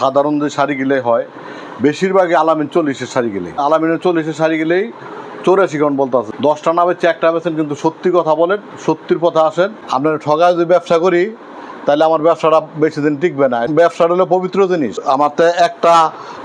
সাধারণ যে শাড়ি গেলে হয়, বেশিরভাগই আলামিন চল্লিশের শাড়ি গেলে আলামিনের চল্লিশের শাড়ি গেলেই চৌরাশি গণ বলতে আছে। দশটা না বেচে একটা বেছেন কিন্তু সত্যি কথা বলেন, সত্যির কথা আসেন। আপনার ঠগা যদি ব্যবসা করি তাহলে আমার ব্যবসাটা বেশি দিন টিকবে না। ব্যবসাটা হলো পবিত্র জিনিস। আমার তো একটা,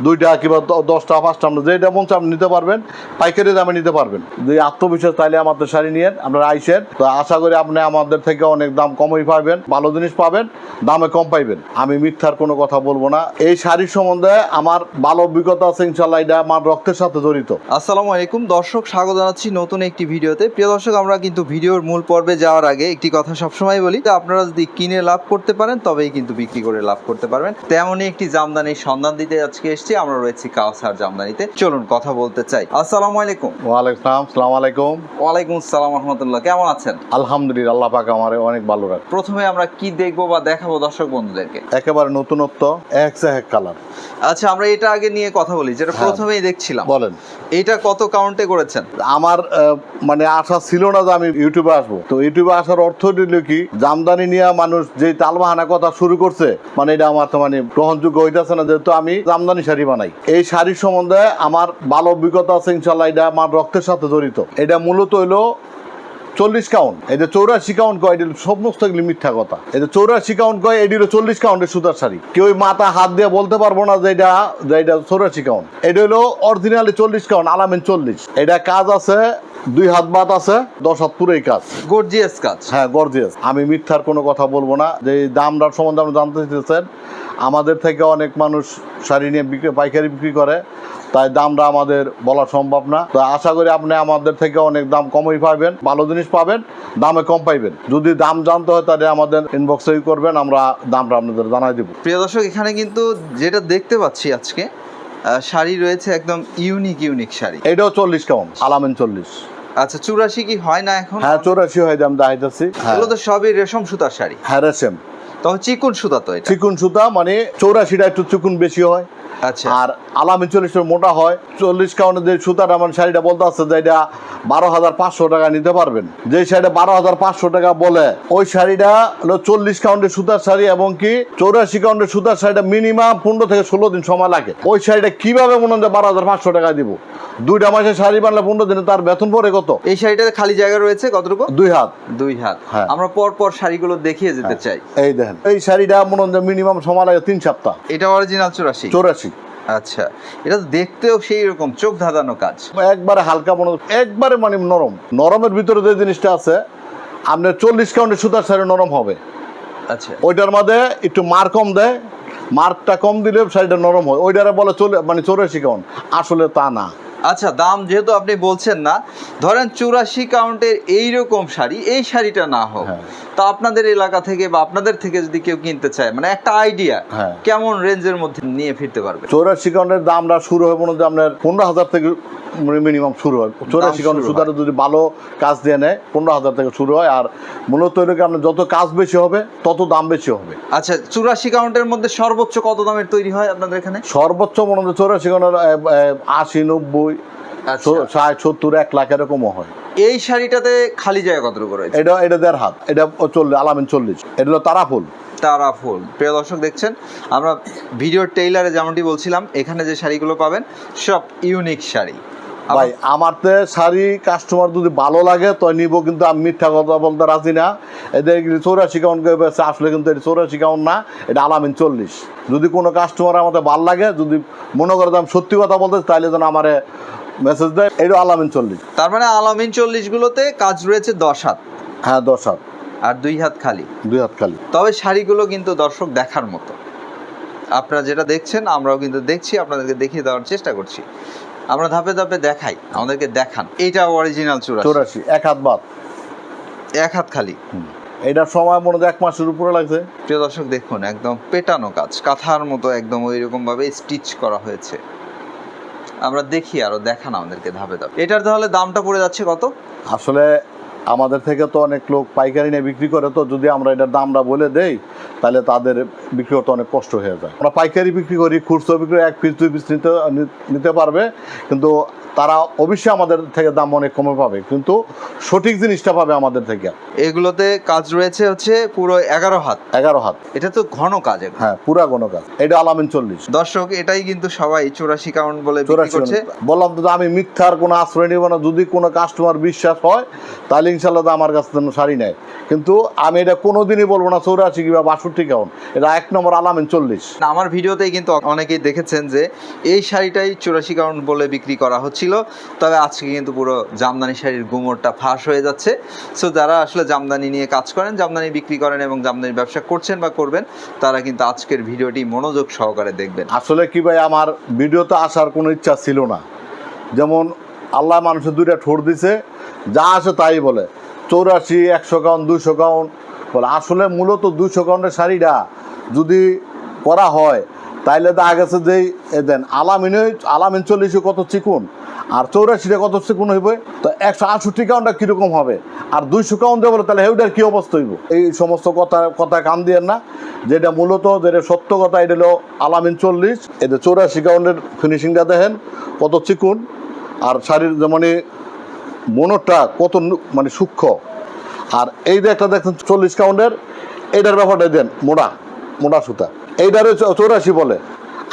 দুইটা কিংবা দশটা, পাঁচটা আমরা যেটা মন আপনি নিতে পারবেন, পাইকারি দামে নিতে পারবেন। যদি আত্মবিশ্বাস তাইলে আমাদের শাড়ি নিয়ে আপনারা আইসেন। তো আশা করি আপনি আমাদের থেকে অনেক দাম কমই পাবেন, ভালো জিনিস পাবেন, দামে কম পাইবেন। আমি মিথ্যার কোনো কথা বলব না। এই শাড়ির সম্বন্ধে আমার ভালো অভিজ্ঞতা আছে ইনশাল্লাহ এটা আমার রক্তের সাথে জড়িত। আসসালামু আলাইকুম। দর্শক, স্বাগত জানাচ্ছি নতুন একটি ভিডিওতে। প্রিয় দর্শক, আমরা কিন্তু ভিডিওর মূল পর্বে যাওয়ার আগে একটি কথা সবসময় বলি। আপনারা যদি কিনে লাভ করতে পারেন তবেই কিন্তু বিক্রি করে লাভ করতে পারবেন। তেমনই একটি জামদানির সন্ধান দিতে আজকে এসেছি আমরা রয়েছি কাউসার জামদানিতে। চলুন কথা বলতে চাই। আসসালামু আলাইকুম। ওয়ালাইকুম সালাম আলাইকুম। ওয়ালাইকুম আসসালাম রহমতুল্লাহ কেমন আছেন? আলহামদুলিল্লাহ আল্লাহ পাক আমার অনেক ভালো রাখে। প্রথমে আমরা কি দেখব বা দেখাবো দর্শক বন্ধুদেরকে? একেবারে নতুনত্ব এক সে এক কালার। আচ্ছা আমরা এটা আগে নিয়ে কথা বলি যেটা হ্যাঁ। প্রথমেই দেখছিলাম। বলেন। এটা কত কাউন্টে করেছেন? আমার মানে আশা ছিল না যে আমি ইউটিউবে আসব। তো ইউটিউবে আসার অর্থ দিল কি জামদানি নিয়ে মানুষ যে তালবাহানা কথা শুরু করছে মানে এটা আমার তো মানে গ্রহণযোগ্য হইতেছে না, যেহেতু আমি জামদানি শাড়ি বানাই। এই শাড়ির সম্বন্ধে আমার ভালো অভিজ্ঞতা আছে, ইনশাল্লাহ এটা আমার রক্তের সাথে জড়িত। এটা মূলত হইল চল্লিশ কাউন্ট। এই যে চৌরাশি কাউন্ট কয় এটি সমস্ত মিথ্যা কথা। এই যে চৌরাশি কাউন্ট কয় এটি হলো চল্লিশ কাউন্টের সুতার শাড়ি। কেউ মাথা হাত দিয়ে বলতে পারব না যে এটা যে এটা চৌরাশি কাউন্ট। এটা হলো অরিজিনালি চল্লিশ কাউন্ট আলামিন চল্লিশ। এটা কাজ আছে দুই হাত বাদ আছে দশ হাত পুরোই কাজ। গর্জিয়াস কাজ। হ্যাঁ গর্জিয়াস আমি মিথ্যার কোনো কথা বলব না। যে দামটার সম্বন্ধে আপনি জানতে চাইতেছেন আমাদের থেকে অনেক মানুষ শাড়ি নিয়ে বিক্রি পাইকারি বিক্রি করে তাই দামটা আমাদের বলা সম্ভব না। তো আশা করি আপনি আমাদের থেকে অনেক দাম কমই পাবেন। ভালো জিনিস পাবেন দামে কম পাইবেন। যদি দাম জানতে হয় তাহলে আমাদের ইনবক্সে করবেন আমরা দামটা আপনাদের জানাই দেবো। প্রিয় দর্শক এখানে কিন্তু যেটা দেখতে পাচ্ছি আজকে শাড়ি রয়েছে একদম ইউনিক ইউনিক শাড়ি। এটাও চল্লিশ কাউন্ট আলামেন চল্লিশ। আচ্ছা চুরাশি কি হয় না এখন? হ্যাঁ চৌরাশি হয়ে দাম দেখাইতেছি। হ্যাঁ। এগুলো তো সবই রেশম সুতার শাড়ি। হ্যাঁ রেশম। তবে চিকুন সুতা তো চিকুন সুতা মানে চৌরাশিটা একটু চিকুন বেশি হয়। আচ্ছা। আর আলামিন চল্লিশের মোটা হয় চল্লিশ কাউন্টের যে সুতাটা আমার শাড়িটা বলতে আছে যে এটা বারো হাজার পাঁচশো টাকা নিতে পারবেন। যে শাড়িটা বারো হাজার পাঁচশো টাকা বলে ওই শাড়িটা হলো চল্লিশ কাউন্টের সুতার শাড়ি এবং কি চৌরাশি কাউন্টের সুতার শাড়িটা মিনিমাম পনেরো থেকে ষোলো দিন সময় লাগে। ওই শাড়িটা কীভাবে মনে হয় বারো হাজার পাঁচশো টাকা দিব? দুইটা মাসে শাড়ি বানলে পনেরো দিনে তার বেতন পড়ে কত? এই শাড়িটাতে খালি জায়গা রয়েছে কতটুকু? দুই হাত। দুই হাত। হ্যাঁ। আমরা পর পর শাড়িগুলো দেখিয়ে যেতে চাই। এই দেখেন এই শাড়িটা মনে হয় মিনিমাম সময় লাগে তিন সপ্তাহ। এটা অরিজিনাল চুরাশি। চৌরাশি। আচ্ছা এটা দেখতেও সেই রকম চোখ ধাঁধানো কাজ। একবারে হালকা মনে একবারে মানে নরম। নরমের ভিতরে যে জিনিসটা আছে আপনার চল্লিশ কাউন্টের সুতার শাড়ি নরম হবে। আচ্ছা। ওইটার মধ্যে একটু মার কম দেয়। মার্কটা কম দিলে শাড়িটা নরম হয়। ওইটারে বলে চলে মানে চৌরাশি কাউন্ট আসলে তা না। আচ্ছা দাম যেহেতু আপনি বলছেন না ধরেন চুরাশি কাউন্টের এইরকম শাড়ি এই শাড়িটা না হোক হ্যাঁ। তা আপনাদের এলাকা থেকে বা আপনাদের থেকে যদি কেউ কিনতে চায় মানে একটা আইডিয়া হ্যাঁ। কেমন রেঞ্জের মধ্যে নিয়ে ফিরতে পারবে চৌরাশি কাউন্টের দামটা শুরু হয় মনে হয় আপনার পনেরো হাজার থেকে মিনিমাম শুরু হয় চৌরাশি কাউন্টের। সুতাটা যদি ভালো কাজ দিয়ে নেয় পনেরো হাজার থেকে শুরু হয় আর মূলত এটাকে আপনার যত কাজ বেশি হবে তত দাম বেশি হবে আচ্ছা চুরাশি কাউন্টের মধ্যে সর্বোচ্চ কত দামের তৈরি হয় আপনাদের এখানে সর্বোচ্চ মনে হয় চৌরাশি কাউন্টের আশি নব্বই ষাট সত্তর এক লাখ এরকমও হয়। এই শাড়িটাতে খালি জায়গা কতটুকু রয়েছে? এটা এটা দেড় হাত। এটা চল্লিশ আলামিন চল্লিশ। এটা হলো তারা ফুল। তারা ফুল। প্রিয় দর্শক দেখছেন? আমরা ভিডিওর টেইলারে যেমনটি বলছিলাম এখানে যে শাড়িগুলো পাবেন সব ইউনিক শাড়ি। ভাই আমার তো শাড়ি কাস্টমার যদি ভালো লাগে তো নিব কিন্তু আমি মিথ্যা কথা বলতে রাজি না। এদের চৌরাশি কাউন্ট করে আসলে কিন্তু এটা চৌরাশি কাউন্ট না এটা আলামিন চল্লিশ। যদি কোনো কাস্টমার আমাদের ভালো লাগে যদি মনে করে আমি সত্যি কথা বলতে তাহলে যেন আমার মেসেজ দেয় এটা আলামিন চল্লিশ। তার মানে আলামিন চল্লিশ গুলোতে কাজ রয়েছে দশ হাত। হ্যাঁ দশ হাত। আর দুই হাত খালি। দুই হাত খালি। তবে শাড়িগুলো কিন্তু দর্শক দেখার মতো। আপনারা যেটা দেখছেন আমরাও কিন্তু দেখছি আপনাদেরকে দেখিয়ে দেওয়ার চেষ্টা করছি। আমরা ধাপে ধাপে দেখাই আমাদেরকে দেখান। এটা অরিজিনাল চূড়া চৌরাশি এক হাত বাদ। এক হাত খালি। এটার সময় মনে হয় এক মাসের উপরে লাগছে। প্রিয় দর্শক দেখুন একদম পেটানো কাজ। কাঁথার মতো একদম ওই রকম ভাবে স্টিচ করা হয়েছে। আমরা দেখি আরও দেখান আমাদেরকে ধাপে ধাপে। এটার তাহলে দামটা পড়ে যাচ্ছে কত? আসলে আমাদের থেকে তো অনেক লোক পাইকারি নিয়ে বিক্রি করে তো যদি আমরা এটার দামটা বলে দেই তাহলে তাদের বিক্রি করতে অনেক কষ্ট হয়ে যায়। আমরা পাইকারি বিক্রি করি খুচরো বিক্রি এক পিস দুই পিস নিতে নিতে পারবে কিন্তু তারা অবশ্যই আমাদের থেকে দাম অনেক কমে পাবে কিন্তু সঠিক জিনিসটা পাবে আমাদের থেকে। এগুলোতে কাজ রয়েছে হচ্ছে পুরো এগারো হাত। এগারো হাত। এটা তো ঘন কাজ হ্যাঁ পুরা ঘন কাজ। এটা আলামিন চল্লিশ। দর্শক এটাই কিন্তু সবাই চুরাশি কাউন্ট বলে চৌরাশি বললাম তো আমি মিথ্যার কোনো আশ্রয় নিব না যদি কোনো কাস্টমার বিশ্বাস হয় তাহলে ইনশাল্লাহ আমার কাছে থেকে শাড়ি নেয়। কিন্তু আমি এটা কোনোদিনই বলব না চৌরাশি কিংবা বাষট্টি কেমন এটা এক নম্বর আলামিন চল্লিশ। না, আমার ভিডিওতেই কিন্তু অনেকেই দেখেছেন যে এই শাড়িটাই চুরাশি কাউন্ট বলে বিক্রি করা হচ্ছিল তবে আজকে কিন্তু পুরো জামদানি শাড়ির গুমরটা ফাঁস হয়ে যাচ্ছে। সো যারা আসলে জামদানি নিয়ে কাজ করেন জামদানি বিক্রি করেন এবং জামদানি ব্যবসা করছেন বা করবেন তারা কিন্তু আজকের ভিডিওটি মনোযোগ সহকারে দেখবেন। আসলে কি ভাই আমার ভিডিওতে আসার কোনো ইচ্ছা ছিল না। যেমন আল্লাহ মানুষের দুইটা ঠোঁট দিছে যা আসে তাই বলে। চৌরাশি, একশো কাউন্ট, দুইশো কাউন্ট বলে। আসলে মূলত দুইশো কাউন্টের শাড়িটা যদি করা হয়, তাইলে দেখা গেছে যে এ দেন, আলামিনে আলামিন চল্লিশে কত চিকুন? আর চৌরাশিটা কত চিকুন হইবে? তো একশো আটষট্টি কাউন্টটা কীরকম হবে? আর দুইশো কাউন্ট দেবো তাহলে হেউটার কী অবস্থা হইব? এই সমস্ত কথা কথা কান দিয়েন না। যেটা মূলত, যেটা সত্য কথা, এটা হলো আলামিন চল্লিশ। এটা চৌরাশি কাউন্টের ফিনিশিংটা দেখেন, কত চিকুন। আর শাড়ির যেমন মনোটা কত মানে সূক্ষ্ম। আর এই যে একটা দেখছেন চল্লিশ কাউন্ডের এইটার ব্যাপারটা দেন মোটা মোটা সুতা। এইটারে চৌরাশি বলে,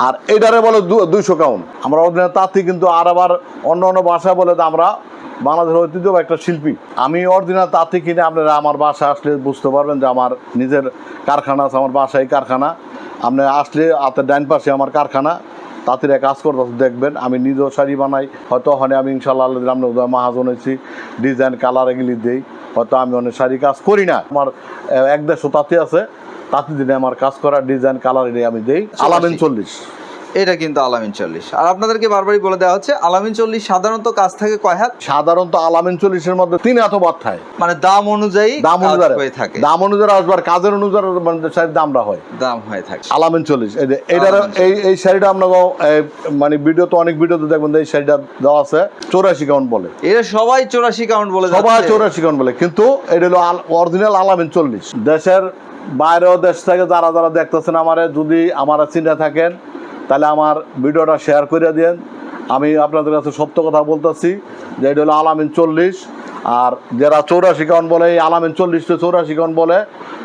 আর এইটারে বলে দুইশো কাউন্ট। আমরা অরিজিনাল তাঁতি কিন্তু আর আবার অন্য অন্য ভাষায় বলে যে আমরা বাংলাদেশের ঐতিহ্য একটা শিল্পী। আমি অরিজিনাল তাঁতি কিনে আপনারা আমার বাসায় আসলে বুঝতে পারবেন যে আমার নিজের কারখানা আছে, আমার বাসায় কারখানা। আপনি আসলে হাতের ডাইন পাশে আমার কারখানা। তাঁতিরা কাজ করতে দেখবেন আমি নিজেও শাড়ি বানাই হয়তো ওখানে আমি ইনশাল্লাহ আল্লাহ রামনে আমরা উদয় মাহাজন হয়েছি ডিজাইন কালার এগুলি দিই হয়তো আমি অনেক শাড়ি কাজ করি না। আমার এক দেড়শো তাঁতি আছে তাঁতি দিনে আমার কাজ করার ডিজাইন কালার এনে আমি দিই আলামিন চল্লিশ। এটা কিন্তু আলামিন চল্লিশ। আর আপনাদেরকে বারবারই বলে দেওয়া হচ্ছে আলামিন চল্লিশ সাধারণত কাজ থাকে কয় হাত? সাধারণত আলামিন চল্লিশের মধ্যে তিন এত বাদ থাকে। মানে দাম অনুযায়ী দাম অনুযায়ী। হয়ে থাকে। দাম অনুযায়ী আসবার কাজের অনুযায়ী মানে শাড়ির দামটা হয়। দাম হয়ে থাকে। আলামিন চল্লিশ। এই যে আলামিন এই এই শাড়িটা আমরা এই, মানে ভিডিওতে অনেক ভিডিওতে দেখবেন এই শাড়িটা দেওয়া আছে চৌরাশি কাউন্ট বলে। এটা সবাই চৌরাশি কাউন্ট বলে সবাই চৌরাশি কাউন্ট বলে কিন্তু এটা হলো অরিজিনাল আলামিন চল্লিশ। দেশের বাইরেও দেশ থেকে যারা যারা দেখতেছেন আমারে যদি আমার চিন্তা থাকেন তাহলে আমার ভিডিওটা শেয়ার করে দেন। আমি আপনাদের কাছে সত্য কথা বলতেছি যে এটা হলো আলামিন চল্লিশ। আর যারা চৌরাশি কাউন বলে, এই আলামিন চল্লিশটা চৌরাশি কাউন বলে,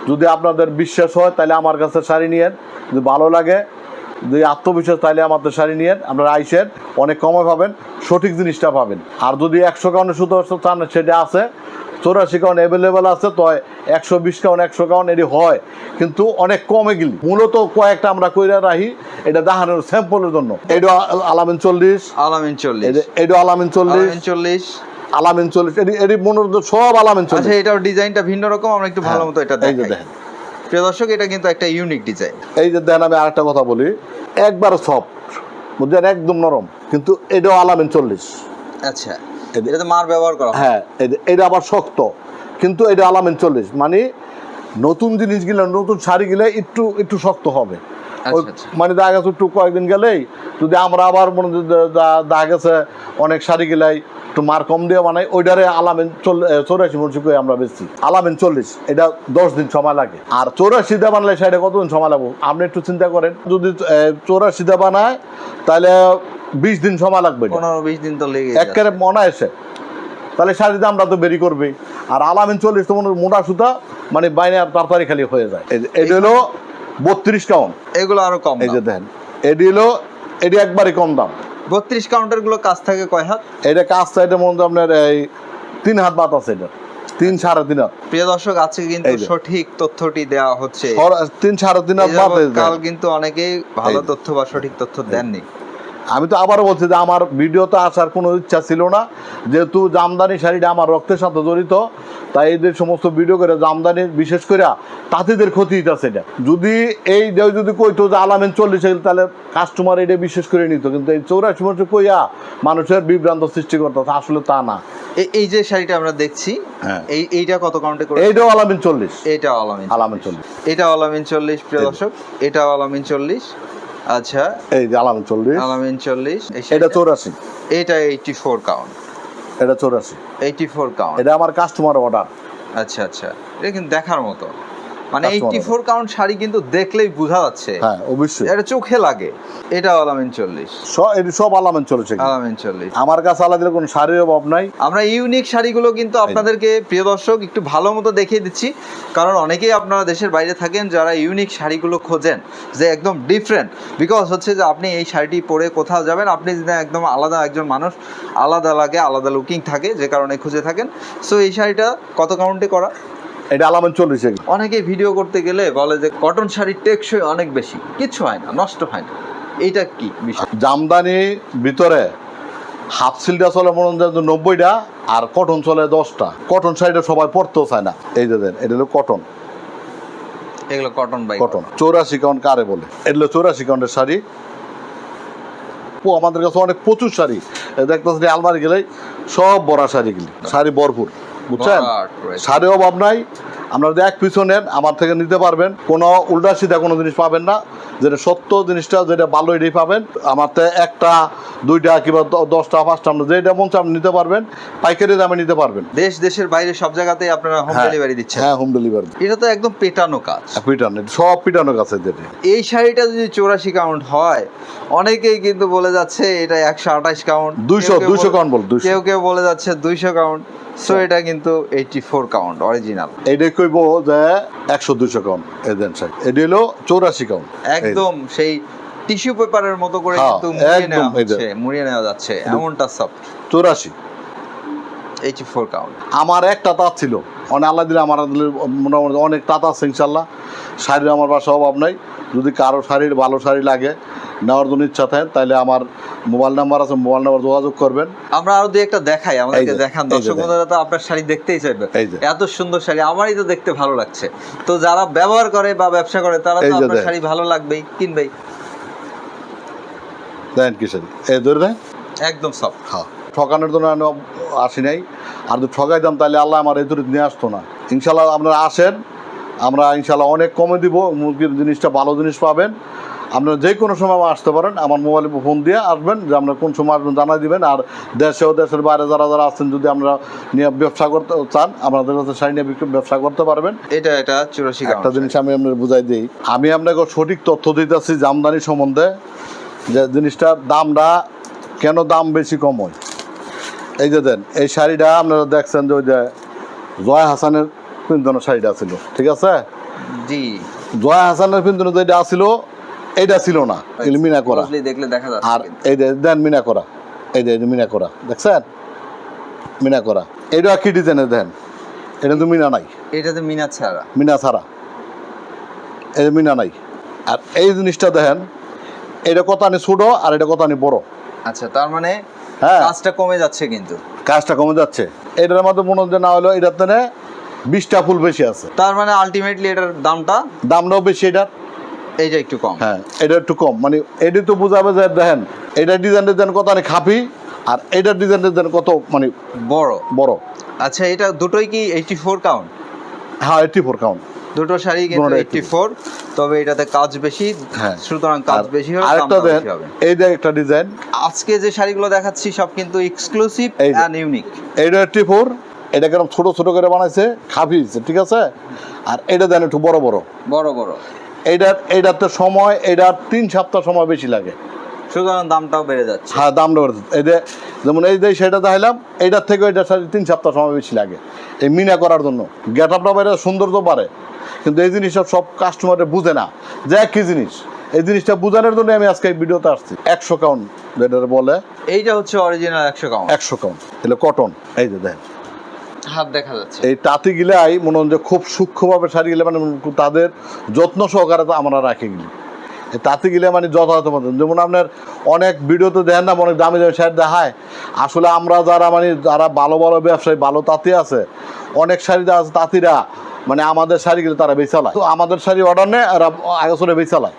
যদি আপনাদের বিশ্বাস হয়, তাহলে আমার কাছে শাড়ি নিয়েন। যদি ভালো লাগে যদি আত্মবিশ্বাস তাহলে আমাদের শাড়ি নিয়ে আপনারা আইসেন অনেক কমে পাবেন সঠিক জিনিসটা পাবেন। আর যদি একশো কাউন্টে শুধু চান সেটা আছে চৌরাশি কাউন্ট অ্যাভেলেবেল আছে তো একশো বিশ কাউন্ট একশো কাউন্ট এটি হয়। কিন্তু অনেক কমে গেলি। মূলত কয়েকটা আমরা কইরা রাখি এটা দেখানোর স্যাম্পলের জন্য। এটা আলামিন চল্লিশ। আলামিন চল্লিশ। এটা আলামিন চল্লিশ। চল্লিশ। আলামিন চল্লিশ। এটি এটি মনোরঞ্জন সব আলামিন আচ্ছা চল্লিশ এটাও ডিজাইনটা ভিন্ন রকম আমরা একটু ভালো মতো এটা হ্যাঁ, যে দেখেন। প্রিয় দর্শক এটা কিন্তু একটা ইউনিক ডিজাইন এই যে দেখেন আমি আরেকটা কথা বলি একবার সফট বুঝলেন? একদম নরম কিন্তু এটাও আলামিন চল্লিশ। আচ্ছা এটা মার ব্যবহার করা হ্যাঁ। এটা- এটা আবার শক্ত কিন্তু এটা আলামিন চল্লিশ। মানে নতুন জিনিস গেলে নতুন শাড়ি গেলে একটু একটু শক্ত হবে। মানে দেখা গেছে একটু কয়েকদিন গেলেই যদি আমরা আবার মনে দেখা গেছে অনেক শাড়ি গেলাই একটু মার কম দিয়ে বানাই ওইটারে আলামিন চৌরাশি মনসি করে আমরা বেচছি। আলামিন চল্লিশ এটা দশ দিন সময় লাগে। আর চৌরাশি দিয়ে বানালে সেটা কতদিন সময় লাগবে? আপনি একটু চিন্তা করেন। যদি চৌরাশি দিয়ে বানায় তাহলে বিশ দিন সময় লাগবে পনেরো বিশ দিন তো লেগে একেবারে মনে এসে তাহলে শাড়ির দামটা তো বেরি করবে আর আলামিন চল্লিশ তো মোটা সুতা মানে বাইরে আর তাড়াতাড়ি খালি হয়ে যায়। এটা হলো বত্রিশ কাউন্ট। এগুলো আরও কম এই যে দেখেন এটি হলো এটি একবারে কম দাম। বত্রিশ কাউন্টারগুলো কাজ থাকে কয় হাত? এটা কাজ সাইডে মনে আপনার এই তিন হাত বাত আছে এটা। তিন সাড়ে তিন হাত। প্রিয় দর্শক আজকে কিন্তু সঠিক তথ্যটি দেওয়া হচ্ছে। তিন সাড়ে তিন কাল কিন্তু অনেকেই ভালো তথ্য বা সঠিক তথ্য দেননি। আমি তো আবারও বলছি যে আমার ভিডিওতে আসার কোনো ইচ্ছা ছিল না। যেহেতু জামদানি শাড়িটা আমার রক্তের সাথে জড়িত তাই এদের সমস্ত ভিডিও করে জামদানি বিশেষ করে তাঁতিদের ক্ষতি হইতেছে এটা। যদি এই যদি কইতো যে আলামেন চল্লিশ তাহলে কাস্টমার এটা বিশেষ করে নিত। কিন্তু এই চৌরাশি বছর কইয়া মানুষের বিভ্রান্ত সৃষ্টি করতেছে আসলে তা না। এই- এই যে শাড়িটা আমরা দেখছি হ্যাঁ। এই এইটা কত কাউন্টে করে এইটাও আলামিন চল্লিশ। এটা আলামিন আলামিন চল্লিশ। এটা আলামিন চল্লিশ প্রিয় দর্শক। এটা আলামিন চল্লিশ। আচ্ছা। এই যে আলামিন চল্লিশ। আলামিন চল্লিশ। এটা? চৌরাশি। এটা এইটি ফোর কাউন্ট এটা চৌরাশি। এইটি ফোর কাউন্ট এটা আমার কাস্টমার অর্ডার আচ্ছা আচ্ছা। এটা কিন্তু দেখার মতো। মানে Customer eighty four count sari কিন্তু দেখলেই বোঝা যাচ্ছে। হ্যাঁ অবশ্যই। এটা চোখে লাগে। এটা আলামিন চল্লিশ। সব এটি সব আলামেন চলেছে আলামিন চল্লিশ। আমার কাছে আলাদা কোনো শাড়ির অভাব নাই। আমরা ইউনিক শাড়িগুলো কিন্তু আপনাদেরকে প্রিয় দর্শক একটু ভালো মতো দেখিয়ে দিচ্ছি। কারণ অনেকেই আপনারা দেশের বাইরে থাকেন যারা ইউনিক শাড়িগুলো খোঁজেন যে একদম ডিফারেন্ট বিকজ হচ্ছে যে আপনি এই শাড়িটি পরে কোথাও যাবেন আপনি একদম আলাদা একজন মানুষ আলাদা লাগে আলাদা লুকিং থাকে যে কারণে খুঁজে থাকেন। সো এই শাড়িটা কত কাউন্টে করা? এটা আলামেন চল্লিশে অনেকে ভিডিও করতে গেলে বলে যে কটন শাড়ির টেকসই অনেক বেশি। কিচ্ছু হয় না নষ্ট হয় না। এইটা কি বিষয়? জামদানি ভিতরে হাফ সিলটা চলে মনে হয় নব্বইটা আর কটন চলে দশটা। কটন শাড়িটা সবাই পরতেও চায় না। এই যে এটা হলো কটন এগুলো কটন বাই কটন চৌরাশি কাউন্ট কারে বলে? এটা হলো চৌরাশি কাউন্টের শাড়ি। ও আমাদের কাছে অনেক প্রচুর শাড়ি। দেখতেছেন আলমারি গেলেই সব বড়া শাড়িগুলি শাড়ি ভরপুর। বুঝছেন? ভরাট অভাব নাই। আপনারা যদি এক পিছু নেন আমার থেকে নিতে পারবেন। কোনো উল্টা সিধা কোনো জিনিস পাবেন না। যেটা সত্য জিনিসটা যেটা ভালো এটাই পাবেন। আমার তো একটা দুইটা কিংবা দশটা পাঁচটা আপনার যেটা মন আপনি নিতে পারবেন। পাইকারি দামে নিতে পারবেন। দেশ দেশের বাইরে সব জায়গাতেই আপনারা হোম হ্যাঁ, ডেলিভারি দিচ্ছেন। হ্যাঁ হোম ডেলিভারি এটা তো একদম পেটানো কাজ। পিটানো। সব পিটানো কাছে যেটা এই শাড়িটা যদি চৌরাশি কাউন্ট হয় অনেকেই কিন্তু বলে যাচ্ছে এটা একশো আঠাশ কাউন্ট 200 200 কাউন্ট বল, 200 কেউ কেউ বলে যাচ্ছে দুইশো কাউন্ট সো এটা কিন্তু এইটি ফোর কাউন্ট অরিজিনাল এইটাই কইব যে একশো দুশো কাউন্ট এদেন সাইড এটি হলো চৌরাশি কাউন্ট একদম সেই টিস্যু পেপারের মতো করে হ্যাঁ, কিন্তু মুড়িয়ে নেওয়া হচ্ছে মুড়িয়ে নেওয়া যাচ্ছে এমনটা সফট চৌরাশি। এইটি ফোর কাউন্ট আমার একটা তাঁত ছিল। অনেক আল্লাহ দিলে আমার মোটামুটি অনেক তাঁত আছে ইনশাল্লাহ। শাড়ির আমার বাসা অভাব নাই। যদি কারও শাড়ির ভালো শাড়ি লাগে নেওয়ার জন্য ইচ্ছা থাকে তাহলে আমার মোবাইল নাম্বার আছে মোবাইল নাম্বার যোগাযোগ করবেন। আমরা আরও দুই একটা দেখাই আমাদেরকে দেখান। দর্শক বন্ধুরা তো আপনার শাড়ি দেখতেই চাইবে। এত সুন্দর শাড়ি আমারই তো দেখতে ভালো লাগছে। তো যারা ব্যবহার করে বা ব্যবসা করে তারা তো আপনার শাড়ি ভালো লাগবেই কিনবেই। দেন কি শাড়ি। এই ধরে দেন। একদম সফট হ্যাঁ ঠকানোর জন্য আমি আসি নাই। আর যদি ঠকাইতাম তাহলে আল্লাহ আমার এই দূরে নিয়ে আসতো না। ইনশাল্লাহ আপনারা আসেন আমরা ইনশাল্লাহ অনেক কমে দিব মুরগির জিনিসটা ভালো জিনিস পাবেন। আপনারা যে কোনো সময় আসতে পারেন আমার মোবাইলে ফোন দিয়ে আসবেন যে আপনারা কোন সময় আসবেন জানাই দিবেন। আর দেশে ও দেশের বাইরে যারা যারা আছেন যদি আমরা নিয়ে ব্যবসা করতে চান আপনাদের কাছে শাড়ি নিয়ে ব্যবসা করতে পারবেন। এটা এটা চুরাশি একটা জিনিস আমি আপনার বুঝাই দিই। আমি আপনাকে সঠিক তথ্য দিতেছি জামদানি সম্বন্ধে যে জিনিসটার দামটা কেন দাম বেশি কম হয়। এই যে দেন এই শাড়িটা আপনারা দেখছেন যে ওই যে জয় হাসানের পিন্দনের শাড়িটা ছিল ঠিক আছে? জি। জয় হাসানের পিন্দনে যেটা ছিল এইটা ছিল না মিনা করা। দেখলে দেখা আর এই দেন মিনা করা। এই যে মিনা করা। দেখছেন? মিনা করা। এইটা কি ডিজাইনের দেন? এটা তো মিনা নাই। এটাতে মিনা ছাড়া। মিনা ছাড়া। এই মিনা নাই। আর এই জিনিসটা দেখেন এটা কত আনি ছোট আর এটা কত আনি বড়। আচ্ছা তার মানে হ্যাঁ। কাজটা কমে যাচ্ছে কিন্তু। কাজটা কমে যাচ্ছে। এটার মধ্যে মনে হচ্ছে না হলো এটার থেকে বিশটা ফুল বেশি আছে। তার মানে আলটিমেটলি এটার দামটা? দামটাও বেশি এটার। এইটা একটু কম। হ্যাঁ এটা একটু কম। মানে এটি তো বোঝাবে যে দেখেন ডিজাইন ডিজাইন কত আনি খাপি আর এটার ডিজাইন কত মানে বড়। বড়। আচ্ছা এটা দুটোই কি এইটি ফোর কাউন্ট হ্যাঁ এইটি ফোর কাউন্ট দুটো শাড়ি কিন্তু এইটি ফোর তবে এটাতে কাজ বেশি হ্যাঁ। সুতরাং কাজ বেশি হবে আরেকটা দেন এই যে একটা ডিজাইন আজকে যে শাড়িগুলো দেখাচ্ছি সব কিন্তু exclusive and unique eighty four এটা কেরম ছোট ছোট করে বানাইছে খাপি ঠিক আছে? আর এটা দেন একটু বড় বড়। বড় বড়। এইটার এইটাতে সময় এইটার তিন সপ্তাহ সময় বেশি লাগে। সুতরাং দামটাও বেড়ে যাচ্ছে। হ্যাঁ দামটা বেড়ে যাচ্ছে। এই যে যেমন এই যে সেটা দেখাইলাম এইটার থেকে এইটার সাথে তিন সপ্তাহ সময় বেশি লাগে। এই মিনা করার জন্য। গেট আপটা বাইরে সৌন্দর্য বাড়ে। কিন্তু এই জিনিসটা সব কাস্টমারে বুঝে না। যে কি জিনিস। এই জিনিসটা বোঝানোর জন্য আমি আজকে ভিডিওতে আসছি। একশো কাউন্ট যেটা বলে। এইটা হচ্ছে অরিজিনাল একশো কাউন্ট একশো কাউন্ট এগুলো কটন এই যে দেন হাত দেখা যাচ্ছে। এই তাঁতি গিলাই মনে হয় যে খুব সূক্ষ্মভাবে শাড়ি গেলে মানে তাদের যত্ন সহকারে তো আমরা রাখি গেলি এই তাঁতি গিলে মানে যথাযথ মতন যেমন আপনার অনেক ভিডিওতে দেখেন না অনেক দামি দামি শাড়ি দেখায়। আসলে আমরা যারা মানে যারা ভালো ভালো ব্যবসায়ী ভালো তাঁতি আছে অনেক শাড়ি আছে তাঁতিরা মানে আমাদের শাড়িগুলো তারা বেচালায় তো আমাদের শাড়ি অর্ডার নেয় আর আগে চলে বেচালায়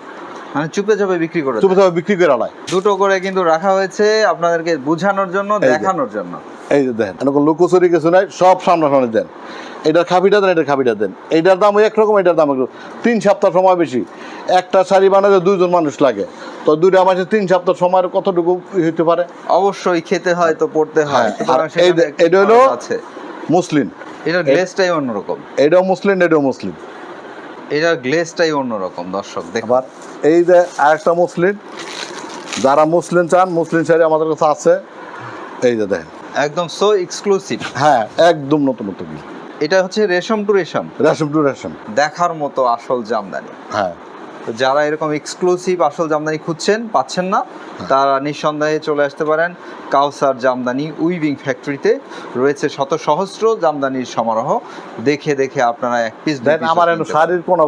মানে চুপে চুপে বিক্রি করে চুপে চুপে বিক্রি করে আলায় দুটো করে কিন্তু রাখা হয়েছে আপনাদেরকে বোঝানোর জন্য দেখানোর জন্য। এই যে দেন এরকম লুকোচুরি কিছু নাই সব সামনাসামনি দেন। এটার খাপিটা দেন এটার খাপিটা দেন। এইটার দাম একরকম এটার দাম একরকম। তিন সপ্তাহ সময় বেশি। একটা শাড়ি বানাতে দুইজন মানুষ লাগে। তো দুইটা মাসে তিন সপ্তাহ সময়ের কতটুকু হতে পারে? অবশ্যই খেতে হয় তো পড়তে হয়। হ্যাঁ, এটা হলো- আছে। মুসলিম। এটার গ্লেজটাই অন্যরকম। এটাও মুসলিম এটাও মুসলিম। এটার গ্লেজটাই অন্যরকম দর্শক দেখুন। আবার এই যে আরেকটা মুসলিম। যারা মুসলিম চান মুসলিম শাড়ি আমাদের কাছে আছে। এই যে দেখেন একদম সো এক্সক্লুসিভ হ্যাঁ একদম নতুন নতুন। এটা হচ্ছে রেশম টু রেশম। রেশম টু রেশম। দেখার মতো আসল জামদানি। হ্যাঁ। যারা এরকম এক্সক্লুসিভ আসল জামদানি খুঁজছেন পাচ্ছেন না তারা নিঃসন্দেহে চলে আসতে পারেন কাউসার জামদানি উইভিং ফ্যাক্টরিতে। রয়েছে শত সহস্র জামদানির সমারোহ। দেখে দেখে আপনারা এক পিস দেন আমার শাড়ির কোনো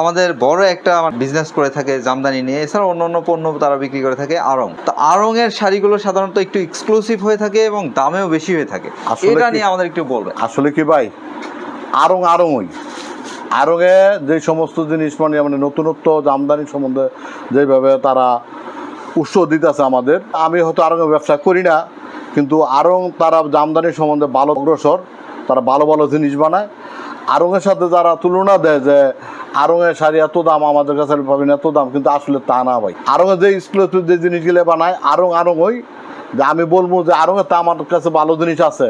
আমাদের বড় একটা বিজনেস করে থাকে জামদানি নিয়ে। এছাড়া অন্য অন্য পণ্য তারা বিক্রি করে থাকে আড়ং। তো আড়ং এর শাড়িগুলো সাধারণত একটু এক্সক্লুসিভ হয়ে থাকে এবং দামেও বেশি হয়ে থাকে। এটা নিয়ে আমাদের একটু বলবেন। আসলে কি ভাই? আরং আরংই আরঙে যে সমস্ত জিনিস মানে মানে নতুনত্ব, জামদানি সম্বন্ধে যেভাবে তারা উৎসাহ দিতেছে আমাদের, আমি হয়তো আরঙে ব্যবসা করি না, কিন্তু আরং তারা জামদানি সম্বন্ধে ভালো অগ্রসর, তারা ভালো ভালো জিনিস বানায়। আরঙের সাথে যারা তুলনা দেয় যে আরঙের শাড়ি এত দাম, আমাদের কাছে পাবেন এত দাম, কিন্তু আসলে তা না ভাই। আরঙে যে স্কুলে যে জিনিসগুলো বানায় আরং আরং ওই, যে আমি বলব যে আরঙের তা আমার কাছে ভালো জিনিস আছে,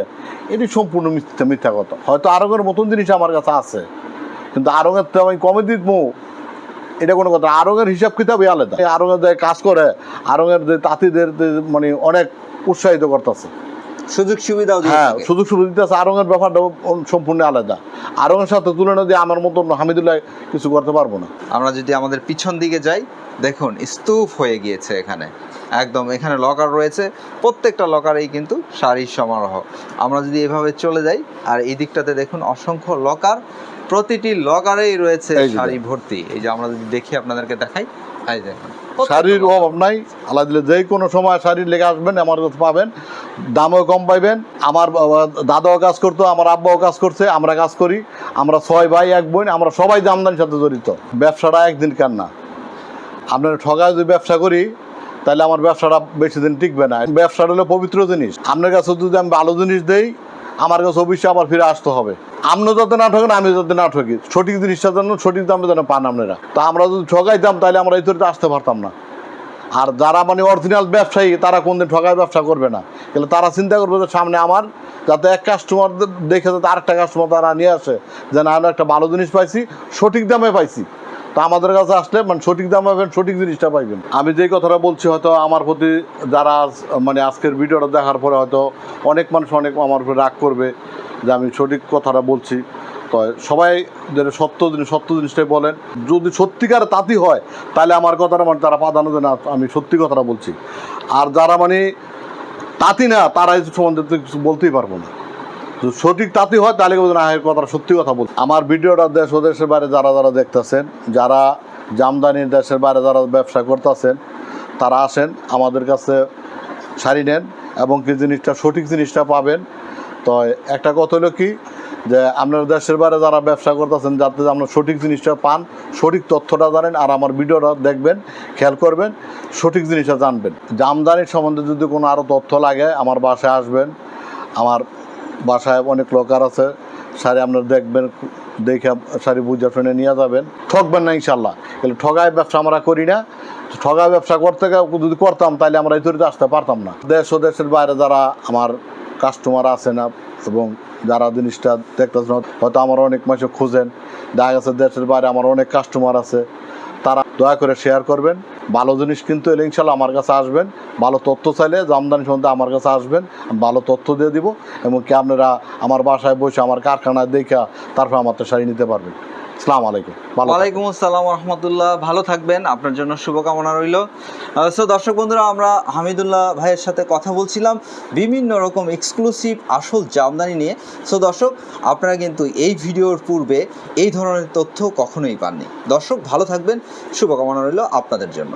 এটি সম্পূর্ণ মিথ্যা মিথ্যা কথা। হয়তো আরঙের মতন জিনিস আমার কাছে আছে কিন্তু আরঙের তো আমি কমে দিতমু এটা কোনো কথা। আরঙের হিসাব কিতাবই আলাদা। আরঙের যে কাজ করে আরঙের যে তাঁতিদের যে মানে অনেক উৎসাহিত করতেছে। সুযোগ সুবিধাও হ্যাঁ। সুযোগ সুবিধা দিতেছে। আরঙের ব্যাপারটা সম্পূর্ণ আলাদা। আরঙের সাথে তুলনা দিয়ে আমার মতো হামিদুল্লাহ কিছু করতে পারব না। আমরা যদি আমাদের পিছন দিকে যাই দেখুন স্তূপ হয়ে গিয়েছে এখানে। একদম এখানে লকার রয়েছে। প্রত্যেকটা লকারেই কিন্তু শাড়ির সমারোহ। আমরা যদি এভাবে চলে যাই আর এই দিকটাতে দেখুন অসংখ্য লকার প্রতিটি লকারেই রয়েছে শাড়ি ভর্তি। এই যে আমরা যদি দেখি আপনাদেরকে দেখাই এই দেখুন। শাড়ির অভাব নাই আল্লাহ দিলে যে কোনো সময় শাড়ির লেগে আসবেন আমার কাছে পাবেন দামও কম পাইবেন আমার দাদাও কাজ করতো আমার আব্বাও কাজ করছে আমরা কাজ করি আমরা ছয় ভাই এক বোন আমরা সবাই জামদানির সাথে জড়িত। ব্যবসাটা একদিন কার না। আপনার ঠগায় যদি ব্যবসা করি তাহলে আমার ব্যবসাটা বেশি দিন টিকবে না। ব্যবসাটা হলো পবিত্র জিনিস। আপনার কাছে যদি আমি ভালো জিনিস দেই আমার কাছে অবশ্যই আবার ফিরে আসতে হবে। আপনি যাতে না ঠকেন, আমি যাতে না ঠকি। সঠিক জিনিসটা যেন সঠিক দামে যেন পান আপনারা। তা আমরা যদি ঠকাইতাম, তাহলে আমরা এই তরিতে আসতে পারতাম না। আর যারা মানে অরিজিনাল ব্যবসায়ী, তারা কোনদিন ঠকায় ব্যবসা করবে না। তাহলে তারা চিন্তা করবে যে সামনে আমার, যাতে এক কাস্টমার দেখে যাতে আরেকটা কাস্টমার তারা নিয়ে আসে, যে না, আমি একটা ভালো জিনিস পাইছি, সঠিক দামে পাইছি। তো আমাদের কাছে আসলে মানে সঠিক দাম পাবেন, সঠিক জিনিসটা পাইবেন। আমি যেই কথাটা বলছি, হয়তো আমার প্রতি যারা মানে আজকের ভিডিওটা দেখার পরে হয়তো অনেক মানুষ অনেক আমার উপরে রাগ করবে যে আমি সঠিক কথাটা বলছি। তো সবাই যেন সত্য জিনিস, সত্য জিনিসটাই বলেন। যদি সত্যিকার তাঁতি হয়, তাহলে আমার কথাটা মানে তারা প্রাধান্য দেয় না, আমি সত্যি কথাটা বলছি। আর যারা মানে তাঁতি না তারা সম্বন্ধে বলতেই পারব না। সঠিক তাঁতি হয়, তাহলে না কথাটা সত্যি কথা বল আমার ভিডিওটা দেশ ও দেশের বাইরে যারা যারা দেখতেছেন, যারা জামদানির দেশের বাইরে যারা ব্যবসা করতেছেন, তারা আসেন, আমাদের কাছে শাড়ি নেন এবং কি জিনিসটা সঠিক জিনিসটা পাবেন। তো একটা কথা হলো কি, যে আপনার দেশের বাইরে যারা ব্যবসা করতেছেন, যাতে আপনার সঠিক জিনিসটা পান, সঠিক তথ্যটা জানেন, আর আমার ভিডিওটা দেখবেন, খেয়াল করবেন, সঠিক জিনিসটা জানবেন। জামদানির সম্বন্ধে যদি কোনো আরও তথ্য লাগে, আমার বাসায় আসবেন, আমার বাসায় অনেক লোকার আছে। শাড়ি আপনার দেখবেন, দেখে শাড়ি বুঝে শুনে নিয়ে যাবেন। ঠকবেন না ইনশাল্লাহ তাহলে ঠগায় ব্যবসা আমরা করি না। ঠগায় ব্যবসা করতে যদি করতাম, তাহলে আমরা এই তরিতে আসতে পারতাম না। দেশ ও দেশের বাইরে যারা আমার কাস্টমার আছে না, এবং যারা জিনিসটা দেখতেছেন, হয়তো আমার অনেক মাসে খুঁজেন। দেখা গেছে দেশের বাইরে আমার অনেক কাস্টমার আছে। দয়া করে শেয়ার করবেন। ভালো জিনিস কিন্তু এলে ইনশাল্লাহ আমার কাছে আসবেন। ভালো তথ্য চাইলে জামদানি সম্বন্ধে আমার কাছে আসবেন। ভালো তথ্য দিয়ে দিব এবং কি আপনারা আমার বাসায় বসে আমার কারখানায় দেখা তারপর আমার তো শাড়ি নিতে পারবেন। আসসালামু আলাইকুম। ওয়ালাইকুম আসসালাম রহমতুল্লাহ ভালো থাকবেন। আপনার জন্য শুভকামনা রইল। সো দর্শক বন্ধুরা, আমরা হামিদুল্লাহ ভাইয়ের সাথে কথা বলছিলাম বিভিন্ন রকম এক্সক্লুসিভ আসল জামদানি নিয়ে। সো দর্শক, আপনারা কিন্তু এই ভিডিওর পূর্বে এই ধরনের তথ্য কখনোই পাননি। দর্শক, ভালো থাকবেন। শুভকামনা রইল আপনাদের জন্য।